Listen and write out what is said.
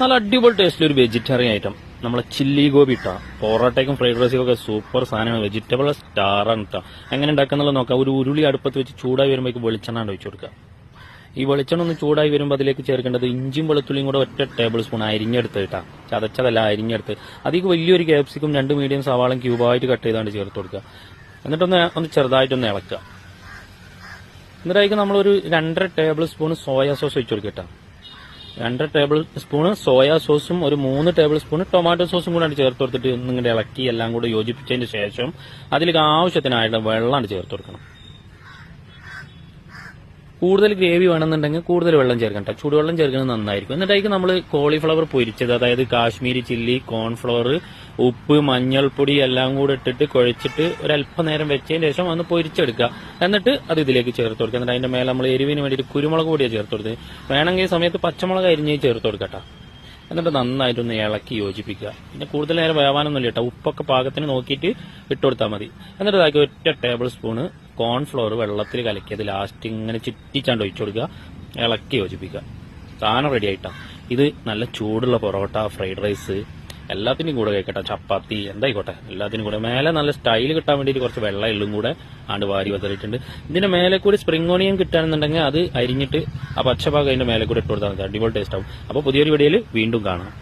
നല്ല അടിപൊളി ടേസ്റ്റിൽ ഒരു വെജിറ്റേറിയൻ ഐറ്റം നമ്മളെ ചില്ലി ഗോപി ഇട്ടാ. പൊറോട്ടയ്ക്കും ഫ്രൈഡ് റൈസും ഒക്കെ സൂപ്പർ സാധനമാണ്. വെജിറ്റബിൾ സ്റ്റാറാണ് ഇട്ടാ എങ്ങനെ ഉണ്ടാക്കാന്നുള്ളത് നോക്കാം. ഒരു ഉരുളി അടുപ്പത്ത് വെച്ച് ചൂടായി വരുമ്പോഴേക്ക് വെളിച്ചെണ്ണ ഒഴിച്ചു കൊടുക്കുക. ഈ വെളിച്ചെണ്ണ ഒന്ന് ചൂടായി വരുമ്പോൾ അതിലേക്ക് ചേർക്കേണ്ടത് ഇഞ്ചും വെളുത്തുള്ളിയും കൂടെ ഒറ്റ ടേബിൾ സ്പൂൺ അരിഞ്ഞെടുത്ത് ഇട്ടാ. ചതച്ചതല്ല അരിഞ്ഞെടുത്ത്. അതിക്ക് വലിയൊരു ക്യാപ്സിക്കും രണ്ട് മീഡിയം സവാളും ക്യൂബായിട്ട് കട്ട് ചെയ്താണ്ട് ചേർത്ത് കൊടുക്കുക. എന്നിട്ടൊന്ന് ഒന്ന് ചെറുതായിട്ടൊന്ന് ഇളക്കുക. എന്നിട്ടായിരിക്കും നമ്മളൊരു രണ്ടര ടേബിൾ സ്പൂൺ സോയാ സോസ് വെച്ച് കൊടുക്കട്ടോ രണ്ടര ടേബിൾ സ്പൂണ് സോയാ സോസും ഒരു മൂന്ന് ടേബിൾ സ്പൂൺ ടൊമാറ്റോ സോസും കൂടെ ചേർത്ത് കൊടുത്തിട്ട് ഒന്നിങ്ങനെ ഇളക്കി എല്ലാം കൂടെ യോജിപ്പിച്ചതിന് ശേഷം അതിലേക്ക് ആവശ്യത്തിനായിട്ട് വെള്ളമാണ് ചേർത്ത് കൊടുക്കണം. കൂടുതൽ ഗ്രേവി വേണമെന്നുണ്ടെങ്കിൽ കൂടുതൽ വെള്ളം ചേർക്കണം ട്ടോ. ചൂടുവെള്ളം ചേർക്കുന്നത് നന്നായിരിക്കും. എന്നിട്ടായിരിക്കും നമ്മൾ കോളിഫ്ലവർ പൊരിച്ചത്. അതായത് കാശ്മീരി ചില്ലി കോൺഫ്ലവർ ഉപ്പ് മഞ്ഞൾപ്പൊടി എല്ലാം കൂടെ ഇട്ടിട്ട് കുഴച്ചിട്ട് ഒരല്പനേരം വെച്ചതിന് ശേഷം ഒന്ന് പൊരിച്ചെടുക്കുക. എന്നിട്ട് അത് ഇതിലേക്ക് ചേർത്ത് കൊടുക്കുക. എന്നിട്ട് അതിന്റെ മേലെ നമ്മൾ എരിവിന് വേണ്ടിയിട്ട് കുരുമുളക് പൊടിയാണ് ചേർത്ത് കൊടുത്തത്. വേണമെങ്കിൽ സമയത്ത് പച്ചമുളക് അരിഞ്ഞ് ചേർത്ത് കൊടുക്കട്ടോ. എന്നിട്ട് നന്നായിട്ടൊന്ന് ഇളക്കി യോജിപ്പിക്കുക. പിന്നെ കൂടുതൽ നേരം വേവാനൊന്നുമില്ല കേട്ടോ ഉപ്പൊക്കെ പാകത്തിന് നോക്കിയിട്ട് ഇട്ട് കൊടുത്താൽ മതി. എന്നിട്ട് ഇതാക്കി ഒറ്റ ടേബിൾ സ്പൂണ് കോൺഫ്ലോർ വെള്ളത്തിൽ കലക്കിയത് ലാസ്റ്റ് ഇങ്ങനെ ചുറ്റിച്ചാണ്ട് ഒഴിച്ചു കൊടുക്കുക. ഇളക്കി യോജിപ്പിക്കുക. സാധനം റെഡി ആയിട്ടാ? ഇത് നല്ല ചൂടുള്ള പൊറോട്ട ഫ്രൈഡ് റൈസ് എല്ലാത്തിനും കൂടെ കഴിക്കട്ടെ. ചപ്പാത്തി എന്തായിക്കോട്ടെ. എല്ലാത്തിനും കൂടെ. മേലെ നല്ല സ്റ്റൈൽ കിട്ടാൻ വേണ്ടിയിട്ട് കുറച്ച് വെള്ളം എള്ളും കൂടെ ആണ്ട് വാരി വതറിയിട്ടുണ്ട്. ഇതിന്റെ മേലെ കൂടി സ്പ്രിംഗ് ഓണിയൻ കിട്ടുകയാണെന്നുണ്ടെങ്കിൽ അത് അരിഞ്ഞിട്ട് ആ പച്ചഭാഗം അതിന്റെ മേലെ കൂടെ ഇട്ട് കൊടുത്താൽ മതി. അടിപൊളി ടേസ്റ്റ് ആവും. അപ്പോൾ പുതിയൊരു വീഡിയോയിൽ വീണ്ടും കാണാം.